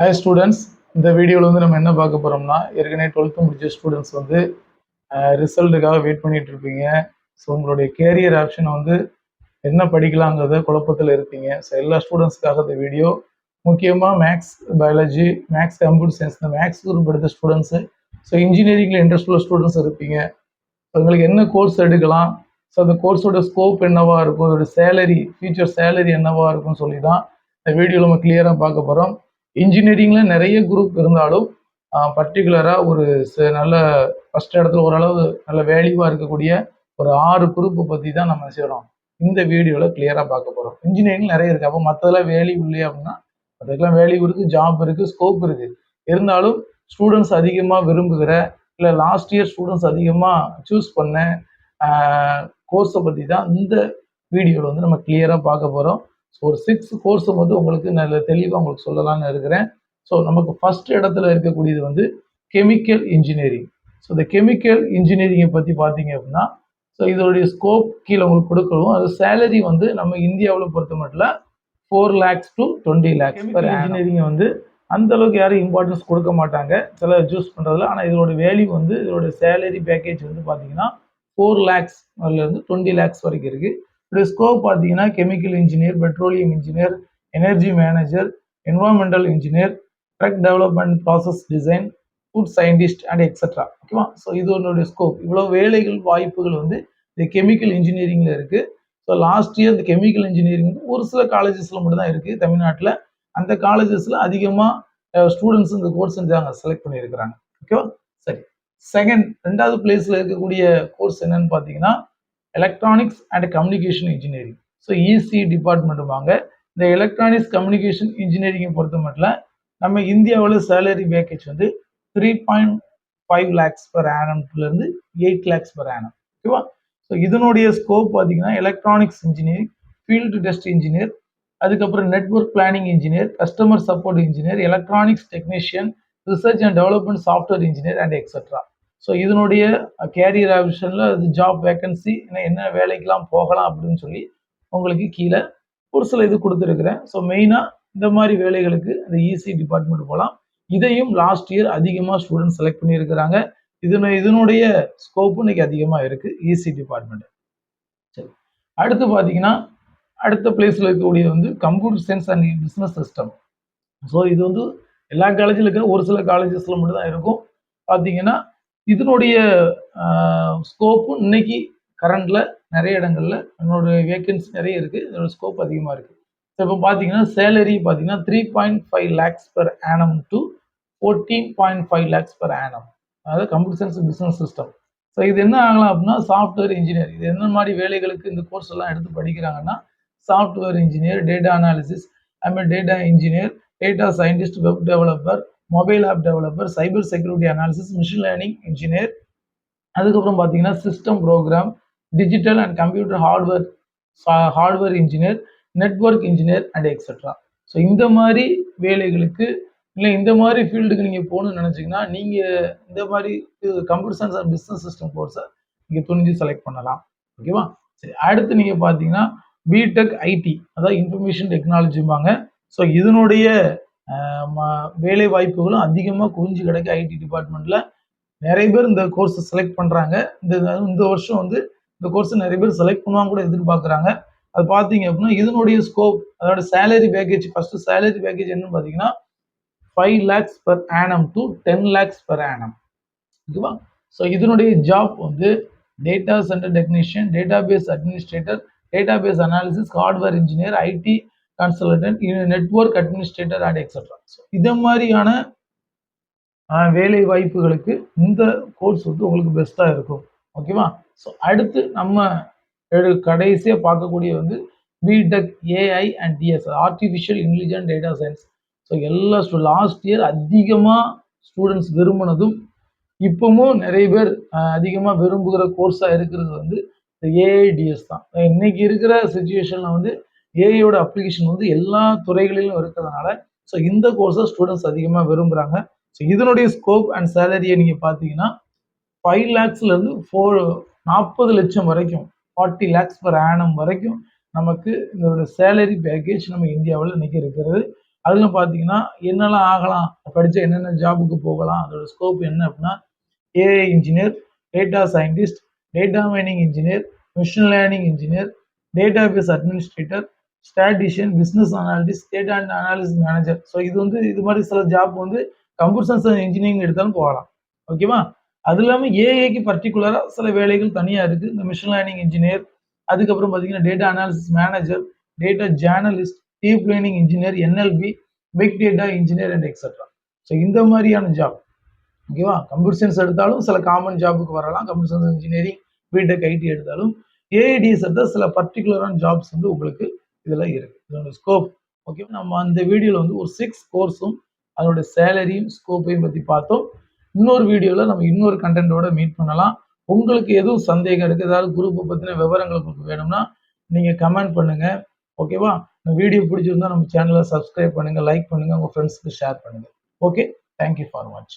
Hi students இந்த வீடியோவில் வந்து நம்ம என்ன பார்க்க போகிறோம்னா ஏற்கனவே டுவெல்த்து முடிச்ச ஸ்டூடெண்ட்ஸ் வந்து ரிசல்ட்டுக்காக வெயிட் பண்ணிட்டு இருப்பீங்க. ஸோ உங்களுடைய கேரியர் ஆப்ஷன் வந்து என்ன படிக்கலாங்கிறத குழப்பத்தில் இருப்பீங்க. ஸோ எல்லா ஸ்டூடெண்ட்ஸ்க்காக இந்த வீடியோ முக்கியமாக maths biology maths computer science இந்த மேக்ஸ் குரூப் எடுத்த ஸ்டூடெண்ட்ஸு ஸோ இன்ஜினியரிங்கில் இன்ட்ரெஸ்ட் உள்ள ஸ்டூடெண்ட்ஸ் இருப்பீங்க. உங்களுக்கு என்ன கோர்ஸ் எடுக்கலாம்? ஸோ அந்த கோர்ஸோட ஸ்கோப் என்னவாக இருக்கும்? அதோட சேலரி ஃபியூச்சர் சேலரி என்னவாக இருக்கும்னு சொல்லி தான் இந்த வீடியோவில் நம்ம கிளியராக பார்க்க போகிறோம் இன்ஜினியரிங்கில் நிறைய குரூப் இருந்தாலும் பர்டிகுலராக ஒரு ச- நல்ல ஃபஸ்ட் இடத்துல ஓரளவு நல்ல வேல்யூவாக இருக்கக்கூடிய ஒரு ஆறு குரூப்பை பற்றி தான் நம்ம செய்கிறோம் இந்த வீடியோவில் கிளியராக பார்க்க போகிறோம் இன்ஜினியரிங் நிறைய இருக்குது அப்போ மற்றதெல்லாம் வேல்யூ இல்லையா அப்படின்னா அதுக்கெல்லாம் வேல்யூ இருக்குது ஜாப் இருக்குது ஸ்கோப் இருக்குது இருந்தாலும் ஸ்டூடெண்ட்ஸ் அதிகமாக விரும்புகிற இல்லை லாஸ்ட் இயர் ஸ்டூடெண்ட்ஸ் அதிகமாக சூஸ் பண்ண கோர்ஸை பற்றி தான் இந்த வீடியோவில் வந்து நம்ம கிளியராக பார்க்க போகிறோம் ஒரு சிக்ஸ் கோர்ஸை வந்து உங்களுக்கு நல்ல தெளிவாக உங்களுக்கு சொல்லலாம்னு இருக்கிறேன். ஸோ நமக்கு ஃபர்ஸ்ட் இடத்துல இருக்கக்கூடியது வந்து கெமிக்கல் இன்ஜினியரிங் ஸோ இந்த கெமிக்கல் இன்ஜினியரிங்கை பற்றி பார்த்தீங்க அப்படின்னா ஸோ இதோடைய ஸ்கோப் கீழே உங்களுக்கு கொடுக்கணும். அது சேலரி வந்து நம்ம இந்தியாவில் பொறுத்த மட்டும் four lakhs to twenty lakhs per engineering வந்து அந்த அளவுக்கு யாரும் இம்பார்ட்டன்ஸ் கொடுக்க மாட்டாங்க. சில சூஸ் பண்ணுறதுல ஆனால் இதோட வேல்யூ வந்து இதோட சேலரி பேக்கேஜ் வந்து பார்த்தீங்கன்னா ஃபோர் லேக்ஸ் அதுலேருந்து டுவெண்ட்டி லேக்ஸ் வரைக்கும் இருக்குது என்னுடைய ஸ்கோப் பார்த்தீங்கன்னா chemical engineer petroleum engineer energy manager environmental engineer drug development process design food scientist and extra ஓகேவா ஸோ இது உன்னுடைய ஸ்கோப் இவ்வளோ வேலைகள் வாய்ப்புகள் வந்து இந்த கெமிக்கல் இன்ஜினியரிங்கில் இருக்குது ஸோ லாஸ்ட் இயர் இந்த கெமிக்கல் இன்ஜினியரிங் ஒரு சில காலேஜஸில் மட்டும் தான் இருக்குது தமிழ்நாட்டில் அந்த காலேஜஸில் அதிகமாக ஸ்டூடெண்ட்ஸ் இந்த கோர்ஸ் செஞ்சாங்க செலக்ட் பண்ணியிருக்கிறாங்க. ஓகேவா சரி. செகண்ட் ரெண்டாவது பிளேஸில் இருக்கக்கூடிய கோர்ஸ் என்னன்னு பார்த்தீங்கன்னா electronics and communication engineering so EC department வாங்க. இந்த எலக்ட்ரானிக்ஸ் கம்யூனிகேஷன் இன்ஜினியரிங்கை பொறுத்த மட்டும் நம்ம இந்தியாவில் சேலரி பேக்கேஜ் வந்து three point five lakhs per ஆனம்லேருந்து eight lakhs per annum ஓகேவா ஸோ இதனுடைய ஸ்கோப் பார்த்தீங்கன்னா electronics engineering field test engineer அதுக்கப்புறம் network planning engineer customer support engineer electronics technician research and development software engineer and etcetera so இதனுடைய career ஆப்ஷனில் அது job vacancy என்ன வேலைக்கெல்லாம் போகலாம் அப்படின்னு சொல்லி உங்களுக்கு கீழே ஒரு சில இது கொடுத்துருக்குறேன். ஸோ மெயினாக இந்த மாதிரி வேலைகளுக்கு அந்த இசி டிபார்ட்மெண்ட் போகலாம். இதையும் லாஸ்ட் இயர் அதிகமாக ஸ்டூடெண்ட் செலக்ட் பண்ணியிருக்கிறாங்க. இதனு இதனுடைய ஸ்கோப்பும் இன்னைக்கு அதிகமாக இருக்குது இசி டிபார்ட்மெண்ட் சரி. அடுத்து பார்த்தீங்கன்னா அடுத்த பிளேஸில் இருக்கக்கூடிய வந்து computer science and business system so இது வந்து எல்லா காலேஜில் இருக்கிற ஒரு சில காலேஜஸில் மட்டும் தான் இருக்கும். பார்த்தீங்கன்னா இதனுடைய ஸ்கோப்பும் இன்னைக்கு கரண்டில் நிறைய இடங்கள்ல என்னோட வேக்கன்சி நிறைய இருக்குது இதோட ஸ்கோப் அதிகமாக இருக்குது ஸோ இப்போ பார்த்தீங்கன்னா சேலரி பார்த்தீங்கன்னா three point five lakhs per annum to fourteen point five lakhs per annum அதாவது computer science business system so இது என்ன ஆகலாம் அப்படின்னா சாஃப்ட்வேர் இன்ஜினியர் இது என்ன மாதிரி வேலைகளுக்கு இந்த கோர்ஸ் எல்லாம் எடுத்து படிக்கிறாங்கன்னா சாஃப்ட்வேர் இன்ஜினியர் டேட்டா அனாலிசிஸ் அதுமாதிரி data engineer data scientist web developer mobile app developer cyber security analysis machine learning engineer அதுக்கப்புறம் பார்த்தீங்கன்னா system program digital and computer hardware hardware engineer network engineer and etcetera so இந்த மாதிரி வேலைகளுக்கு இல்லை இந்த மாதிரி ஃபீல்டுக்கு நீங்கள் போகணும்னு நினச்சிங்கன்னா நீங்கள் இந்த மாதிரி computer science and business system கோர்ஸை நீங்கள் துணிஞ்சு செலக்ட் பண்ணலாம். ஓகேவா சரி அடுத்து நீங்கள் பார்த்தீங்கன்னா பிடெக் ஐடி அதாவது இன்ஃபர்மேஷன் டெக்னாலஜிம்பாங்க ஸோ இதனுடைய வேலை வாய்ப்புகளும் அதிகமாக குவிஞ்சு கிடக்கு ஐடி டிபார்ட்மெண்ட்டில் நிறைய பேர் இந்த கோர்ஸை செலக்ட் பண்ணுறாங்க இந்த இந்த வருஷம் வந்து இந்த கோர்ஸை நிறைய பேர் செலக்ட் பண்ணுவாங்க கூட எதிர்பார்க்குறாங்க. அது பார்த்தீங்க அப்படின்னா இதனுடைய ஸ்கோப் அதோட salary package first salary package என்னன்னு பார்த்தீங்கன்னா five lakhs per annum to ten lakhs per annum ஓகேவா? ஸோ இதனுடைய ஜாப் வந்து data centre technician database administrator database analysis hardware engineer IT consultant network administrator and etcetera so இந்த மாதிரியான வேலை வாய்ப்புகளுக்கு இந்த course வந்து உங்களுக்கு பெஸ்ட்டாக இருக்கும். ஓகேவா ஸோ அடுத்து நம்ம கடைசியாக பார்க்கக்கூடிய வந்து BTech AI and DS artificial intelligent data science so எல்லா லாஸ்ட் இயர் அதிகமாக ஸ்டூடெண்ட்ஸ் விரும்பினதும் இப்பவும் நிறைய பேர் அதிகமாக விரும்புகிற கோர்ஸாக இருக்கிறது வந்து இந்த ஏஐடிஎஸ் தான். இன்னைக்கு இருக்கிற சுச்சுவேஷனில் வந்து ஏஐயோட அப்ளிகேஷன் வந்து எல்லா துறைகளிலும் இருக்கிறதுனால ஸோ இந்த கோர்ஸை ஸ்டூடெண்ட்ஸ் அதிகமாக விரும்புகிறாங்க ஸோ இதனுடைய ஸ்கோப் அண்ட் சேலரியை நீங்கள் பார்த்தீங்கன்னா ஃபைவ் லேக்ஸ்லேருந்து ஃபோர் நாற்பது லட்சம் வரைக்கும் ஃபார்ட்டி லேக்ஸ் பர் ஆனம் வரைக்கும் நமக்கு இதோட சேலரி பேக்கேஜ் நம்ம இந்தியாவில் இன்றைக்கி இருக்கிறது. அதில் பார்த்தீங்கன்னா என்னெல்லாம் ஆகலாம்? படித்தா என்னென்ன ஜாபுக்கு போகலாம்? அதோட ஸ்கோப் என்ன அப்படின்னா AI engineer data scientist data mining engineer machine learning engineer database administrator statistician business analyst data and analysis manager so இது வந்து இது மாதிரி சில ஜாப் வந்து கம்ப்யூட்டர் சயின்ஸ் அண்ட் இன்ஜினியரிங் எடுத்தாலும் போகலாம். ஓகேவா அது இல்லாமல் ஏஐக்கு பர்டிகுலராக சில வேலைகள் தனியாக இருக்குது இந்த மிஷின் லேர்னிங் இன்ஜினியர் அதுக்கப்புறம் பார்த்தீங்கன்னா data analysis manager data journalist deep learning engineer NLP big data engineer and extra so இந்த மாதிரியான ஜாப் ஓகேவா கம்ப்யூட்டர் சயின்ஸ் எடுத்தாலும் சில காமன் ஜாபுக்கு வரலாம். Computer science engineering BTech IT எடுத்தாலும் ஏஐடிஎஸ் எடுத்தால் சில பர்டிகுலரான ஜாப்ஸ் வந்து உங்களுக்கு இதெல்லாம் இருக்குது இதோட ஸ்கோப் ஓகே நம்ம அந்த வீடியோவில் வந்து ஒரு சிக்ஸ் கோர்ஸும் அதோட சேலரியும் ஸ்கோப்பையும் பற்றி பார்த்தோம். இன்னொரு வீடியோவில் நம்ம இன்னொரு கண்டென்ட்டோட மீட் பண்ணலாம். உங்களுக்கு எதுவும் சந்தேகம் இருக்குது ஏதாவது குரூப்பை பற்றின விவரங்கள் உங்களுக்கு வேணும்னா நீங்கள் கமெண்ட் பண்ணுங்கள் ஓகேவா வீடியோ பிடிச்சிருந்தா நம்ம சேனலை சப்ஸ்கிரைப் பண்ணுங்கள் லைக் பண்ணுங்கள் உங்கள் ஃப்ரெண்ட்ஸுக்கு ஷேர் பண்ணுங்கள் ஓகே தேங்க்யூ ஃபார் வாட்சிங்